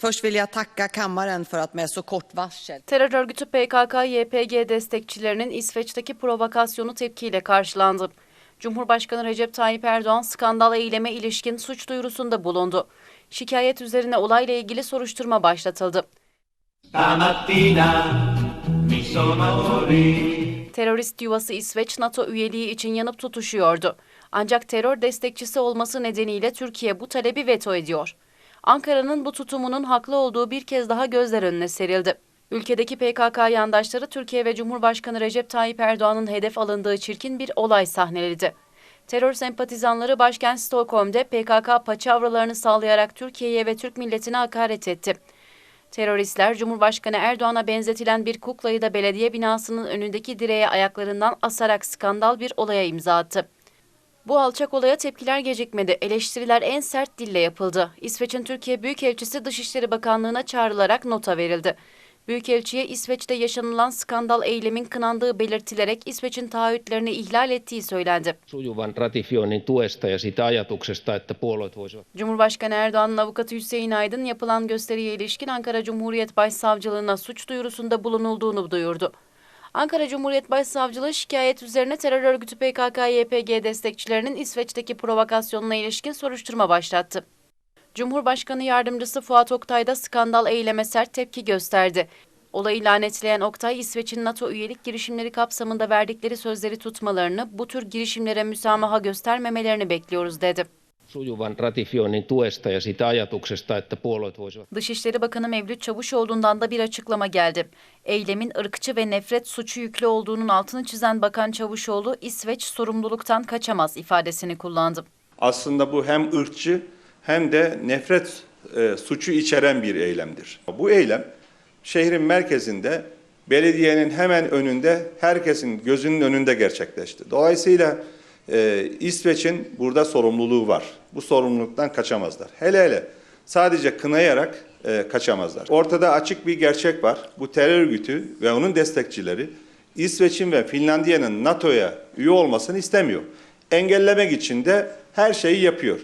Först vill jag tacka kammaren för att med så kort varsel Terör örgütü PKK-YPG destekçilerinin İsveç'teki provokasyonu tepkiyle karşılandı. Cumhurbaşkanı Recep Tayyip Erdoğan skandal eyleme ilişkin suç duyurusunda bulundu. Şikayet üzerine olayla ilgili soruşturma başlatıldı. Terörist yuvası İsveç NATO üyeliği için yanıp tutuşuyordu. Ancak terör destekçisi olması nedeniyle Türkiye bu talebi veto ediyor. Ankara'nın bu tutumunun haklı olduğu bir kez daha gözler önüne serildi. Ülkedeki PKK yandaşları Türkiye ve Cumhurbaşkanı Recep Tayyip Erdoğan'ın hedef alındığı çirkin bir olay sahneledi. Terör sempatizanları başkent Stockholm'de PKK paçavralarını sağlayarak Türkiye'ye ve Türk milletine hakaret etti. Teröristler Cumhurbaşkanı Erdoğan'a benzetilen bir kuklayı da belediye binasının önündeki direğe ayaklarından asarak skandal bir olaya imza attı. Bu alçak olaya tepkiler gecikmedi. Eleştiriler en sert dille yapıldı. İsveç'in Türkiye Büyükelçisi Dışişleri Bakanlığı'na çağrılarak nota verildi. Büyükelçiye İsveç'te yaşanılan skandal eylemin kınandığı belirtilerek İsveç'in taahhütlerini ihlal ettiği söylendi. sujuvan ratifioinnin tuesta ja siitä ajatuksesta, että puolueet voisivat Cumhurbaşkanı Erdoğan'ın avukatı Hüseyin Aydın yapılan gösteriye ilişkin Ankara Cumhuriyet Başsavcılığına suç duyurusunda bulunulduğunu duyurdu. Ankara Cumhuriyet Başsavcılığı şikayet üzerine terör örgütü PKK-YPG destekçilerinin İsveç'teki provokasyonuna ilişkin soruşturma başlattı. Cumhurbaşkanı Yardımcısı Fuat Oktay da skandal eyleme sert tepki gösterdi. Olayı lanetleyen Oktay, İsveç'in NATO üyelik girişimleri kapsamında verdikleri sözleri tutmalarını, bu tür girişimlere müsamaha göstermemelerini bekliyoruz dedi. Sujuvan ratifioinnin tuesta ja siitä ajatuksesta, että puolueet voisivat Dışişleri Bakanı Mevlüt Çavuşoğlu'ndan da bir açıklama geldi. Eylemin ırkçı ve nefret suçu yüklü olduğunun altını çizen Bakan Çavuşoğlu, İsveç sorumluluktan kaçamaz ifadesini kullandı. aslında bu hem ırkçı hem de nefret e, suçu içeren bir eylemdir. Bu eylem şehrin merkezinde belediyenin hemen önünde herkesin gözünün önünde gerçekleşti. Dolayısıyla e, İsveç'in burada sorumluluğu var. Bu sorumluluktan kaçamazlar. Hele hele sadece kınayarak e, kaçamazlar. Ortada açık bir gerçek var. Bu terör örgütü ve onun destekçileri İsveç'in ve Finlandiya'nın NATO'ya üye olmasını istemiyor. Engellemek için de her şeyi yapıyor.